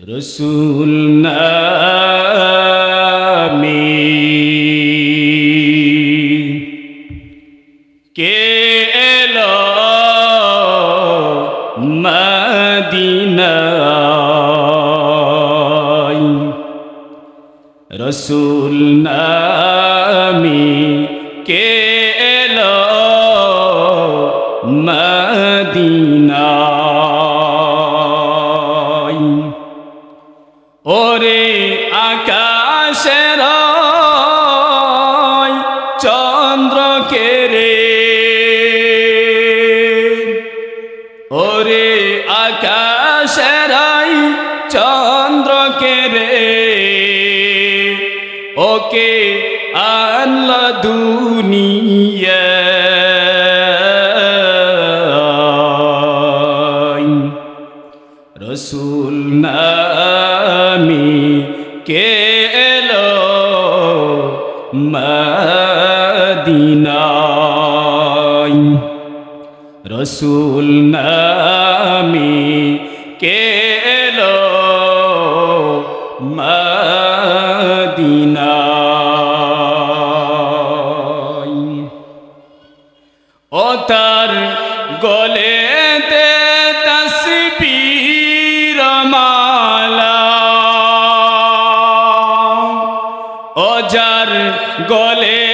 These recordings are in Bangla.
রসুল নামি ওকে আল্লাহ দুনিয়া। রসুল নামি কে এলো মদিনায়? রসুল নামি গলেতে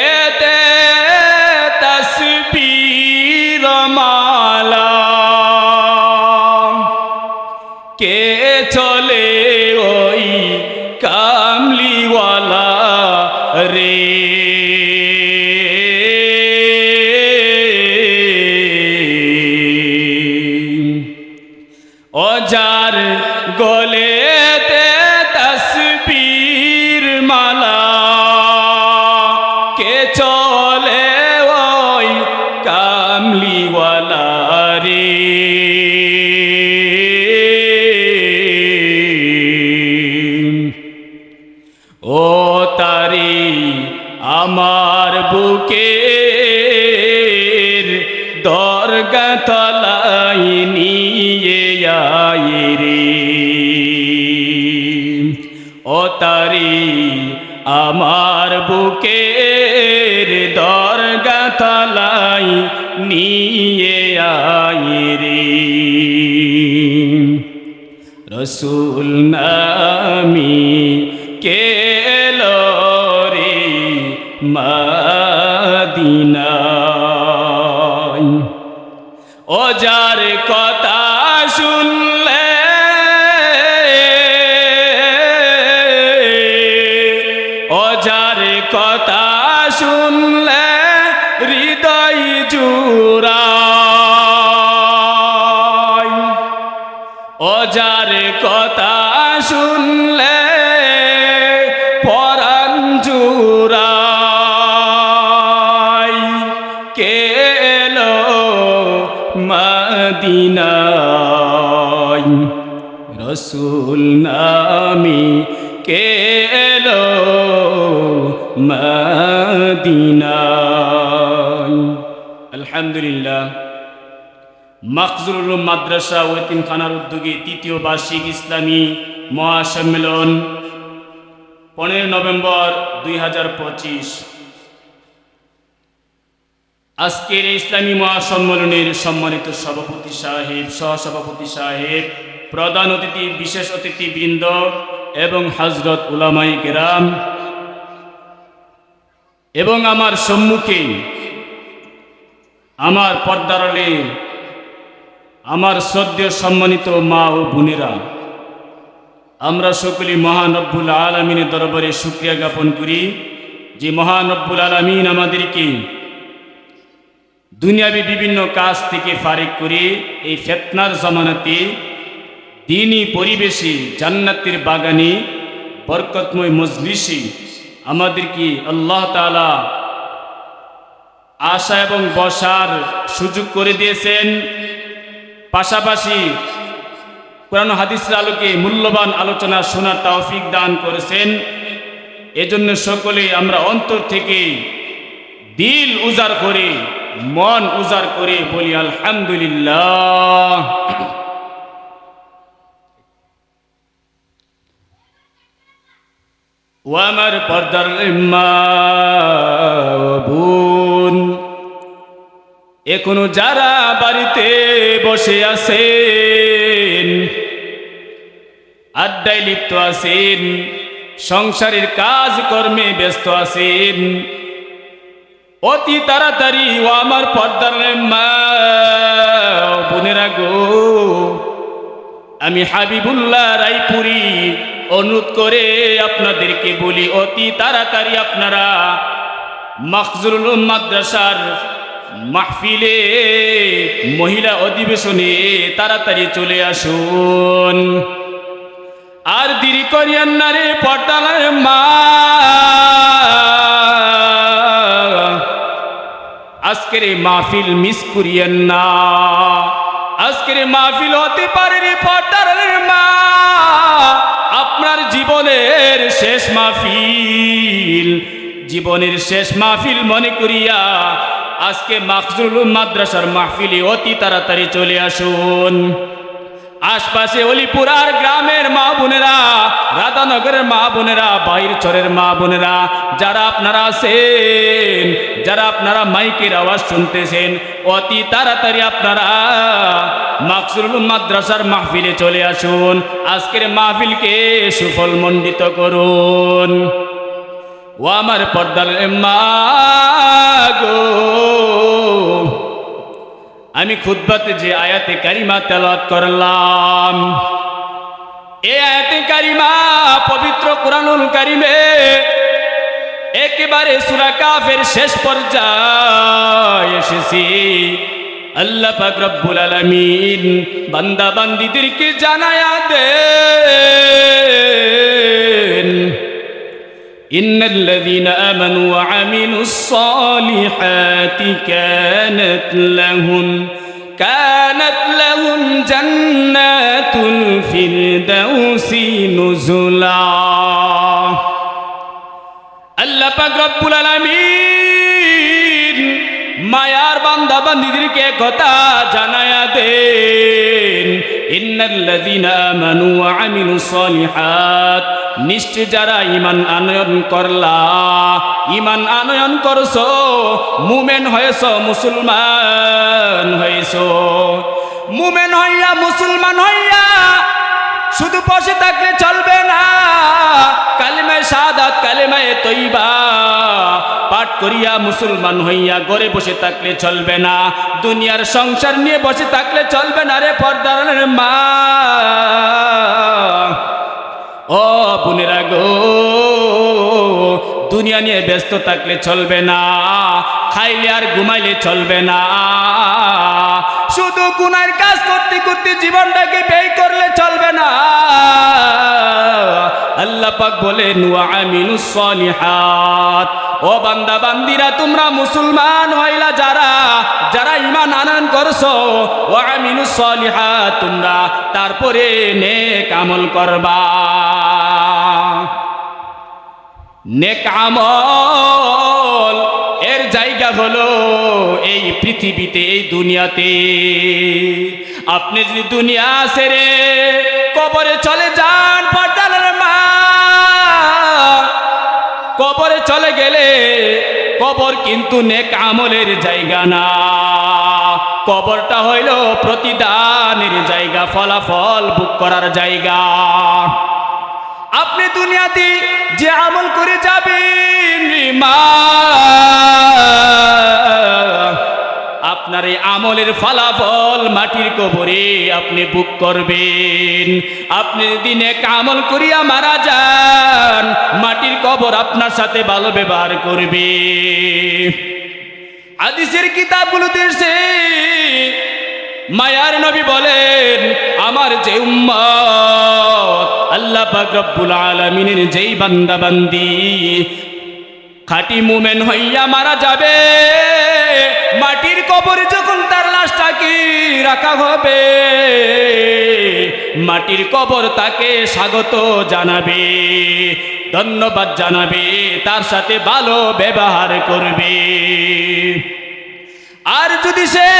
কথা শুনলে হৃদয় জুড়ায়। অজার কথা শুনলে পরাণ জুড়াই কে এলো মদিনায়? রসুল মদিনায়। আলহামদুলিল্লাহ। মাকজুল মাদ্রাসা ও খানার উদ্যোগে তৃতীয় বার্ষিক ইসলামী মহাসম্মেলন পনেরো নভেম্বর দুই হাজার পঁচিশ। আজকের ইসলামী মহাসম্মেলনের সম্মানিত সভাপতি সাহেব, সহসভাপতি সাহেব, প্রধান অতিথি, বিশেষ অতিথিবৃন্দ এবং হজরত উলামাই কেরাম এবং আমার সম্মুখে আমার পর্দারলে আমার সদ্য সম্মানিত মা ও বোনেরা, আমরা সকলেই মহানব্বুল আলমিনের দরবারে শুক্রিয়া জ্ঞাপন করি যে মহানব্বুল আলমিন আমাদেরকে দুনিয়াবি বিভিন্ন কাজ থেকে ফারেক করে এই ফেতনার জমানাতে, দিনই পরিবেশে জান্নাতের বাগানে বরকতময় মজলিসে আমাদেরকে আল্লাহ তালা আশা এবং বসার সুযোগ করে দিয়েছেন। পাশাপাশি কোরআন হাদিসের আলোকে মূল্যবান আলোচনা শোনার তৌফিক দান করেছেন। এজন্য সকলে আমরা অন্তর থেকে দিল উজাড় করে, মন উজাড় করে বলি, আলহামদুলিল্লাহ। ও আমার পর্দার বোন। এখনও যারা বাড়িতে বসে আছেন, আড্ডায় লিপ্ত আছেন, সংসারের কাজ কর্মে ব্যস্ত আছেন, অতি তাড়াতাড়ি ও আমার পর্দার মা বোনেরা গো, আমি হাবিবুল্লাহ রায়পুরি অনুরোধ করে আপনাদেরকে বলি, অতি তাড়াতাড়ি আপনারা মখজুল মাদ্রাসার মাহফিলে মহিলা অধিবেশনে তাড়াতাড়ি চলে আসুন। আর দেরি করিয়েন না রে পটালায় মা। আজকের এই মাহফিল মিস করিয়েন না। আজকের মাহফিল হতে পারে রে পটালের আপনার জীবনের শেষ মাহফিল, জীবনের শেষ মাহফিল মনে করিয়া আজকে মাকজুল মাদ্রাসার মাহফিলে অতি তাড়াতাড়ি চলে আসুন। আশপাশে অলিপুরার গ্রামের মা বোনেরা, রাধানগরের মা বোনেরা বাইর চরের মা বোনেরা, যারা আপনারা আছেন, যারা আপনারা মাইকের আওয়াজ শুনতেছেন, অতি তাড়াতাড়ি আপনারা মাকসুল মাদ্রাসার মাহফিলে চলে আসুন। আজকের মাহফিলকে সুফল মণ্ডিত করুন। ও আমার পর্দার মা গো। আমি খুদ্বাতে যে আয়াতে কারিমা তেলাওয়াত করলাম, এ আয়াতে কারিমা পবিত্র কোরআনুল কারিমে একেবারে সূরা কাফের শেষ পর্যায়ে এসেছি। আল্লাহ পাক আলামিন বান্দা বান্দীদেরকে জানায়া দেন إن الذين آمنوا وعملوا الصالحات كانت لهم كانت لهم جنات الفردوس نزلا আল্লাহ পাক রব্বুল আলামিন মায়ার বান্দা বান্দিদেরকে কথা জানায়া দেন, ইন্নাল্লাযীনা আমানু ওয়া আমিলুস সলিহাত। নিশ্চয় যারা ইমান আনয়ন করলা ইমান আনয়ন করছ, মুমেন হয়েছ, মুসলমান হয়েছ। মুমেন হইয়া, মুসলমান হইয়া শুধু বসে থাকলে চলবে না। কালিমায় সাদাত কালিমায় তৈবা পাঠ করিয়া মুসলমান হইয়া ঘরে বসে থাকলে চলবে না। দুনিয়ার সংসার নিয়ে বসে থাকলে চলবে না রে পর্দার মা। ও বোনেরা গো, দুনিয়া নিয়ে ব্যস্ত থাকলে চলবে না, খাইলে আর ঘুমাইলে চলবে না। শুধু গুনার কাজ করতে করতে জীবনটাকে ব্যয় করলে চলবে না। আল্লাহ পাক বলেন সলিহাত। ও বান্দা, বান্দিরা, তোমরা মুসলমান হইলা যারা যারা ইমান আনয়ন করছ ও আমিনুস সলিহাত, তোমরা তারপরে নেক আমল করবা। নেক আমল এর জায়গা হলো এই পৃথিবীতে, এই দুনিয়াতে। আপনি যদি দুনিয়া ছেড়ে কবরে চলে যান পটালের মা, কবরে চলে গেলে কবর কিন্তু নেক আমলের জায়গা না। কবরটা হইল প্রতিদানের জায়গা, ফলাফল বুক করার জায়গা। আপনি দুনিয়াতে যে আমল করে যাবেন, মা মাটির কবরে আপনি বুক করবেন। আপনি দিনে কামল করিয়া মারা যান, মাটির কবর আপনার সাথে ভালো ব্যবহার করবে। আদিসের কিতাবগুলোতে এসে মায়ার নবী বলেন, আমার যে উম্মত আল্লাহ পাক রব্বুল আলামিনের যেই বান্দা বান্দি খাঁটি মুমেন হইয়া মারা যাবে, মাটির কবরে যখন তার লাশটাকে রাখা হবে? মাটির কবর তাকে স্বাগত জানাবে, ধন্যবাদ জানাবে, তার সাথে ভালো ব্যবহার করবে। আর যদি সে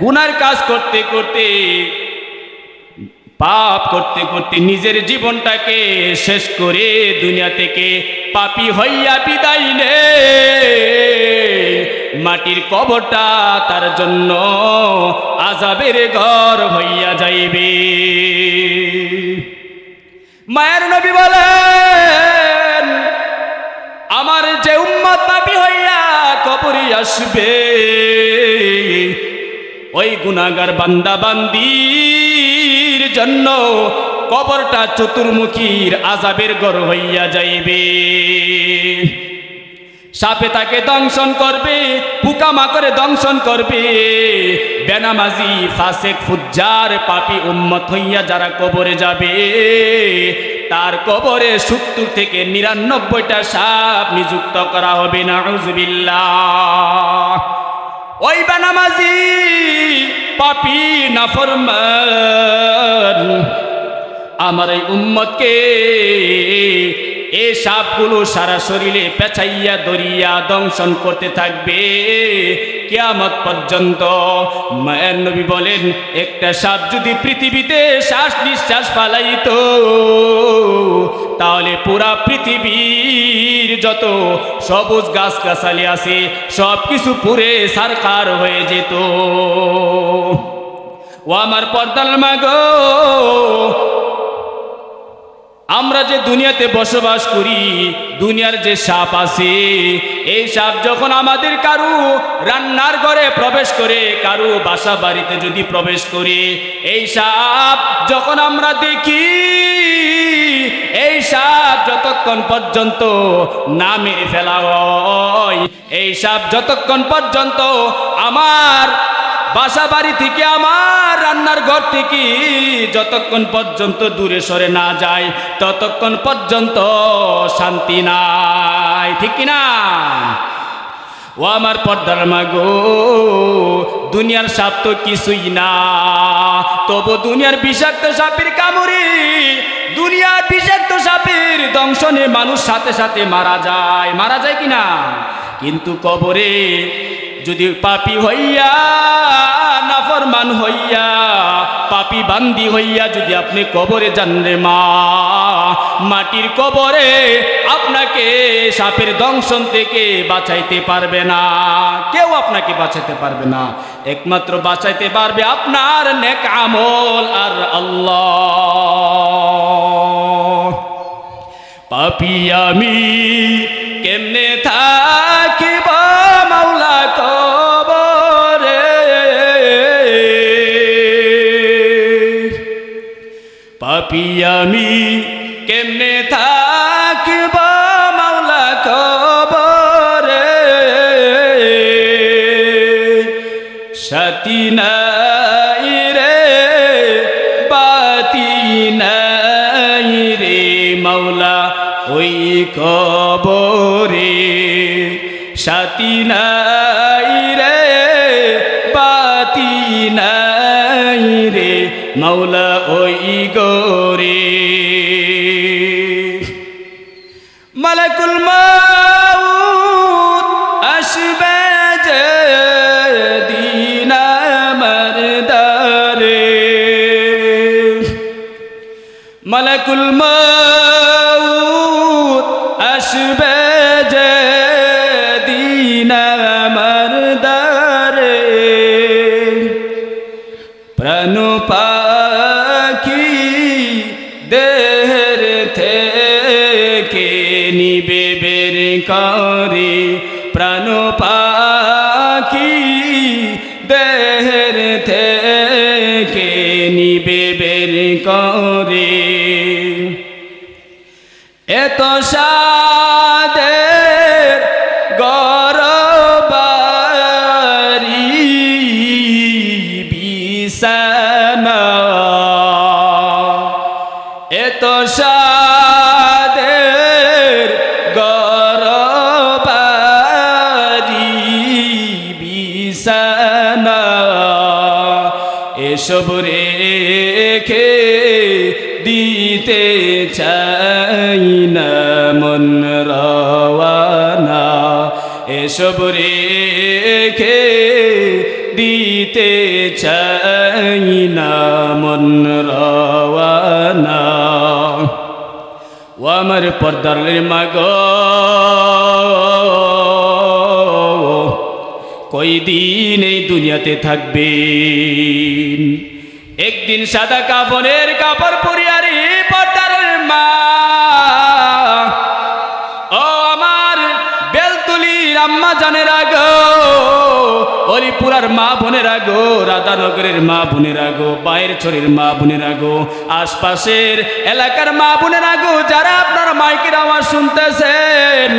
গুনার কাজ করতে করতে পাপ করতে করতে নিজের জীবনটাকে শেষ করে দুনিয়া থেকে পাপি হইয়া বিদায় নে মাটির কবরটা তার জন্য আজাবের ঘর হইয়া যাইবে। মায়ের নবী বলেন, আমার যে উম্মত পাপি হইয়া কবরে আসবে ওই গুনাগার বান্দা বান্দির জন্য কবরটা চতুর্মুখীর আজাবের গর হইয়া যাইবে। সাপে তাকে দংশন করবে পোকামাকড়ে দংশন করবে। বেনামাজি, ফাসেক, ফুজ্জার পাপি উম্মত হইয়া যারা কবরে যাবে, তার কবরে সত্তর থেকে নিরানব্বইটা সাপ নিযুক্ত করা হবে। না ওই বেনামাজি পাপি নাফরমান আমার এই উম্মতকে এ সাপগুলো সারা শরীরে পেঁচাইয়া দরিয়া দংশন করতে থাকবে। কেয়ামত পর্যন্ত মায়ের নবী বলেন, একটা সাপ যদি পৃথিবীতে শ্বাস নিঃশ্বাস ফালাইত, তাহলে পুরা পৃথিবীর যত সবুজ গাছ গাছালি আছে সব কিছু পুরে সারকার হয়ে যেত। ও আমার পর্দাল মাগো আমরা যে দুনিয়াতে বসবাস করি, দুনিয়ার যে সাপ আছে, এই সাপ যখন আমাদের কারু রান্নার ঘরে প্রবেশ করে, কারু বাসা বাড়িতে যদি প্রবেশ করে, এই সাপ যখন আমরা দেখি, এই সাপ যতক্ষণ পর্যন্ত না মেরে ফেলা হয়, এই সাপ যতক্ষণ পর্যন্ত আমার বাসা বাড়ি থেকে আমার রান্নার ঘর থেকে যতক্ষণ পর্যন্ত দূরে সরে না যায়, ততক্ষণ পর্যন্ত শান্তি নাই। ঠিক কিনা ও আমার পর্দার মাগো, দুনিয়ার সাপ তো কিছুই না। তবু দুনিয়ার বিষাক্ত সাপের কামড়ে, দুনিয়ার বিষাক্ত সাপের দংশনে মানুষ সাথে সাথে মারা যায়। মারা যায় কিনা কিন্তু কবরে যদি পাপি হইয়া, নাফরমান হইয়া, পাপি বান্দি হইয়া যদি আপনি কবরে যান রে মা, মাটির কবরে আপনাকে সাপের দংশন থেকে বাঁচাইতে পারবে না। কেউ আপনাকে বাঁচাইতে পারবে না। একমাত্র বাঁচাইতে পারবে আপনার নেক আমল আর আল্লাহ। পাপি আমি কেমনে থাকিব আমি সব রেখে দিতে চাই না মন রওয়ানা। এসব রেখে দিতে চাই না মন রওয়ানা। ও আমার পর্দার মাগ কই দিন এই দুনিয়াতে থাকবেন? একদিন সাদা কাপড়ের কাপড় পরিয়ারি পর্দার মা। ও আমার বেলতুলির আম্মা জানের আগো, অলিপুরার মা বোনের আগো, রাধানগরের মা বোনের আগো, বাইরের ছড়ির মা বোনের আগো, আশপাশের এলাকার মা বোনের আগো, যারা আপনার মাইকের আওয়াজ শুনতেছেন,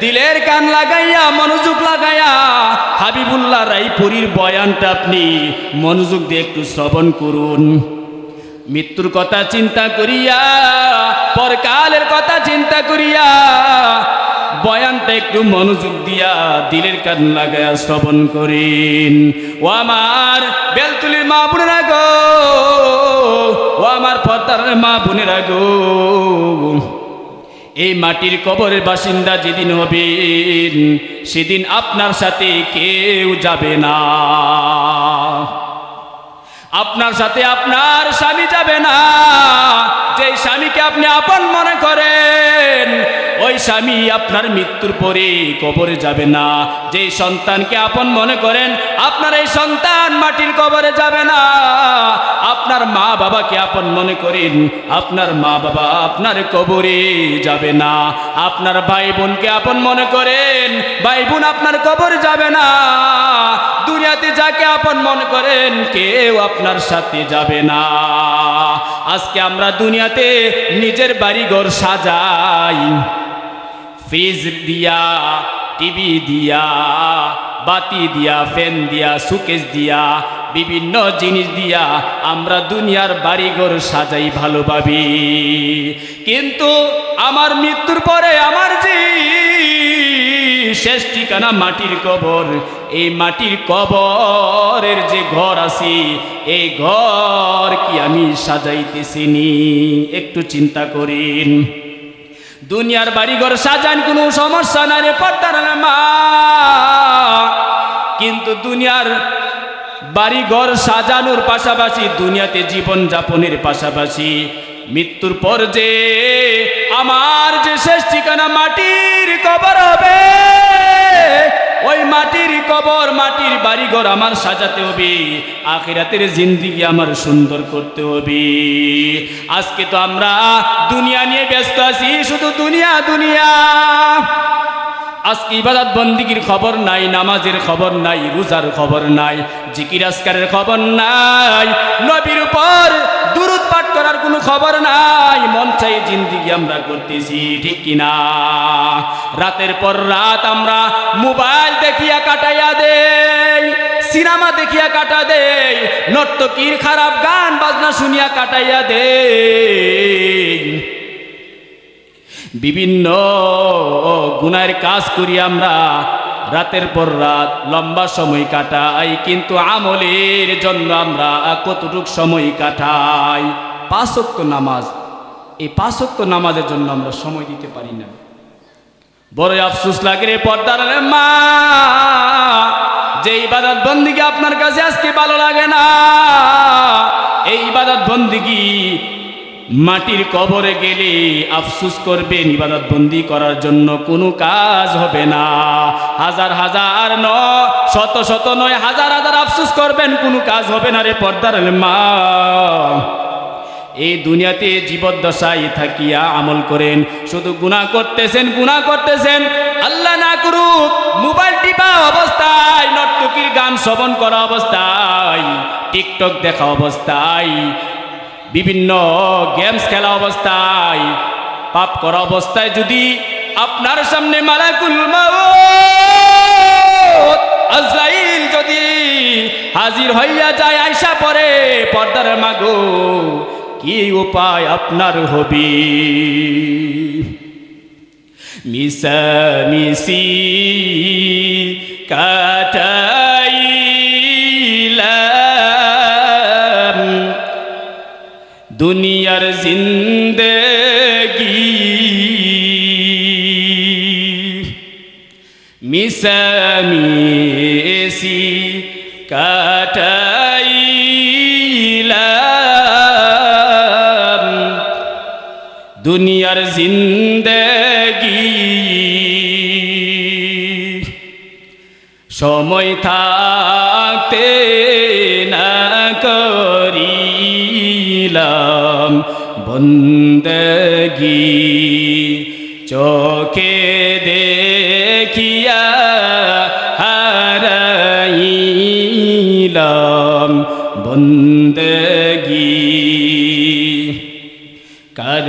দিলের কান লাগাইয়া, মনোযোগ লাগাইয়া হাবিবুল্লাহ রাইপুরীর বয়ানটা আপনি মনোযোগ দিয়ে একটু শ্রবণ করুন। মৃত্যুর কথা চিন্তা করিয়া, পরকালের কথা চিন্তা করিয়া, বয়ানটা একটু মনোযোগ দিয়া দিলের কান লাগায়া শ্রবণ করেন। ও আমার বেলতুলির মা বোনেরা গো, ও আমার পর্দার মা বোনেরা গো। এই মাটির কবরের বাসিন্দা যেদিন হবেন সেদিন আপনার সাথে কেউ যাবে না। আপনার সাথে আপনার স্বামী যাবে না। যে স্বামীকে আপনি আপন মনে করেন, ওই স্বামী আপনার মৃত্যুর পরে কবরে যাবে না। যে সন্তানকে আপন মনে করেন, আপনার এই সন্তান মাটির কবরে যাবে না। আপনার মা বাবাকে আপন মনে করেন, আপনার মা বাবা আপনার কবরে যাবে না। আপনার ভাই বোনকে আপন মনে করেন, ভাই বোন আপনার কবরে যাবে না। দুনিয়াতে যাকে আপন মনে করেন, কেউ আপনার সাথে যাবে না। আজকে আমরা দুনিয়াতে নিজের বাড়িঘর সাজাই। ফ্রিজ দিয়া, টিভি দিয়া, বাতি দিয়া, ফ্যান দিয়া সুকেশ দিয়া, বিভিন্ন জিনিস দিয়া আমরা দুনিয়ার বাড়িঘর সাজাই ভালোভাবে। কিন্তু আমার মৃত্যুর পরে আমার যে শেষ ঠিকানা মাটির কবর। এই মাটির কবরের যে ঘর আছে, এই ঘর কি আমি সাজাইতেছিনি? একটু চিন্তা করিন। দুনিয়ার বাড়িঘর সাজান কোনো সমস্যা না রে পর্দার মা কিন্তু দুনিয়ার বাড়িঘর সাজানোর পাশাপাশি দুনিয়াতে জীবন যাপনের পাশাপাশি মৃত্যুর পর যে আমার যে শেষ ঠিকানা মাটির কবর হবে, ওই মাটির কবর, মাটির বাড়িঘর আমার সাজাতে হবে, আখিরাতের জিন্দিগি আমার সুন্দর করতে হবে। আজকে তো আমরা দুনিয়া নিয়ে ব্যস্ত আছি, শুধু দুনিয়া দুনিয়া। আজকে ইবাদত বন্দিগির খবর নাই, নামাজের খবর নাই, রোজার খবর নাই, জিকির আসকারের খবর নাই, নবীর উপর দুরুদ পাঠ করার কোনো খবর নাই। মন চাই জিন্দিগি আমরা করতেছি, ঠিক কিনা? রাতের পর রাত আমরা মোবাইল দেখিয়া কাটাইয়া দেই, সিনেমা দেখিয়া কাটা দেই, নর্তকীর খারাপ গান, বাজনা শুনিয়া কাটাইয়া দেই। বিভিন্ন গুনার কাজ করি আমরা, রাতের পর রাত লম্বা সময় কাটাই, কিন্তু আমলের জন্য আমরা কতটুক সময় কাটাই? পাঁচক্য নামাজ, এই পাঁচক্য নামাজের জন্য আমরা সময় দিতে পারি না। বড় আফসুস লাগে রে পর্দার মা, যে ইবাদত বন্দিকে আপনার কাছে আজকে ভালো লাগে না। এই ইবাদত বন্দিগি মাটির কবরে গেলে আফসুস করবে ইবাদত বন্দি করার জন্য কোনো কাজ হবে না। হাজার হাজার ন, শত শত নয়, হাজার হাজার আফসুস করবেন, কোনো কাজ হবে না রে পর্দার মা। এই দুনিয়াতে জীবদ্দশায় থাকিয়া আমল করেন। শুধু গুনাহ করতেছেন গুনাহ করতেছেন। আল্লাহ না করুক, মোবাইল টিপা অবস্থায়, নর্তকীর গান শ্রবণ করা অবস্থায়, টিকটক দেখা অবস্থায়, বিভিন্ন গেমস খেলা অবস্থায়, পাপ করা অবস্থায় যদি আপনার সামনে মালাকুল আজরাইল যদি হাজির হইয়া যায়, আইসা পরে পর্দার মাগো। কি উপায় আপনার হবে। মিশা মিশি কাটাইলাম। দুনিয়ার জিন্দগি। মিশামিশি কাটাইলাম। দুনিয়ার জিন্দেগি। সময় থাকতে না করিলাম বন্দগি। চোখে দেখিয়া হারাইলাম বন্দগি। কার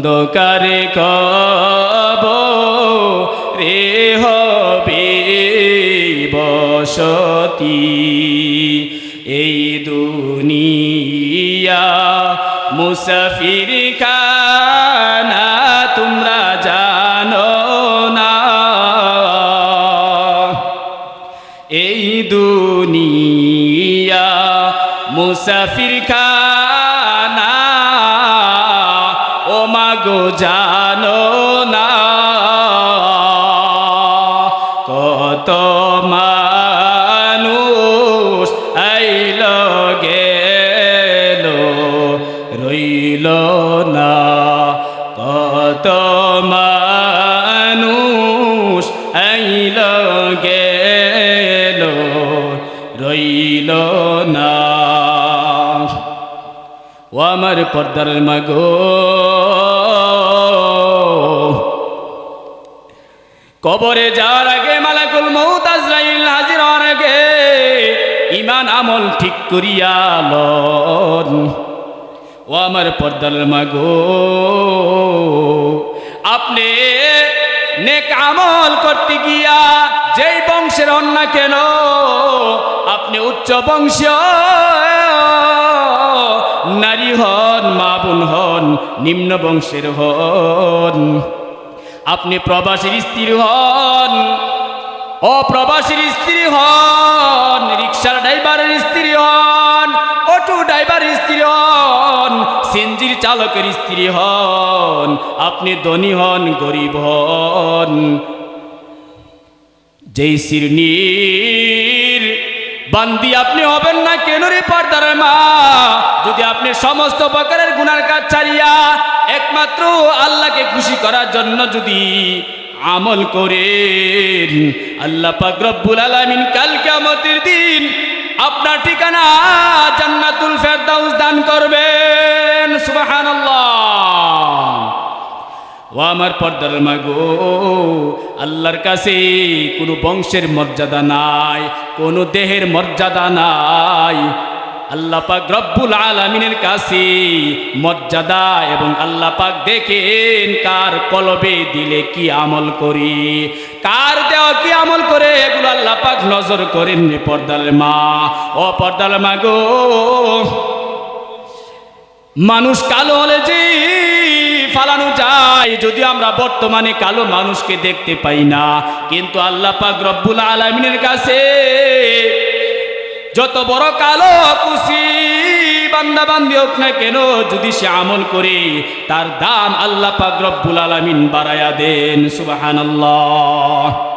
অন্ধকারে কব রে হবে বসতি। এই দুনিয়া মুসাফির খানা তোমরা জানো না। এই দুনিয়া মুসাফির খানা আইল গেল রইল না। ও আমার পর্দার মাগো, কবরে যাওয়ার আগে মালাকুল মৌত আজরাইল হাজির হওয়ার আগে ইমান আমল ঠিক করিয়া লন। ও আমার পর্দার মাগো, আপনি নেক আমল করতে গিয়া যেই বংশের হন কেন, আপনি উচ্চ বংশ নারী হন, মা বোন হন, নিম্ন বংশের হন। আপনি প্রবাসীর স্ত্রী হন, অপ্রবাসীর স্ত্রী হন, রিক্সার ড্রাইভারের স্ত্রী হন অটো ড্রাইভারের স্ত্রী হন সিনজির চালকের স্ত্রী হন, আপনি ধনী হন, গরিব হন। যেই সিরনির বান্দি আপনি হবেন না কেন রে পর্দার মা? যদি আপনি সমস্ত প্রকারের গুনার কাজ ছাড়িয়া একমাত্র আল্লাহকে খুশি করার জন্য যদি আমল করেন, আল্লাহ পাক রব্বুল আলামিন কাল কিয়ামতের দিন আপনার ঠিকানা জান্নাতুল ফেরদাউস দান করবেন। সুবহানাল্লাহ। ও আমার পর্দার মাগো, আল্লাহর কাছে কোনো বংশের মর্যাদা নাই, কোনো দেহের মর্যাদা নাই আল্লাহ পাক রব্বুল আলমিনের কাছে মর্যাদা এবং আল্লাহ পাক দেখেন কার কলবে দিলে কি আমল করি, কার দেওয়া কি আমল করে, এগুলো আল্লাহ পাক নজর করেন রে পর্দার মা। ও পর্দার মাগো মানুষ কালো হলে যে ফালানো যায় যদি আমরা বর্তমানে কালো মানুষকে দেখতে পাই না, কিন্তু আল্লাহ পাক রব্বুল আলমিনের কাছে যত বড় কালো কুসি বান্দা বান্দি হোক না কেন, যদি সে আমল করে, তার দাম আল্লাহ পাক রব্বুল আলমিন বাড়ায়া দেন সুবাহান আল্লাহ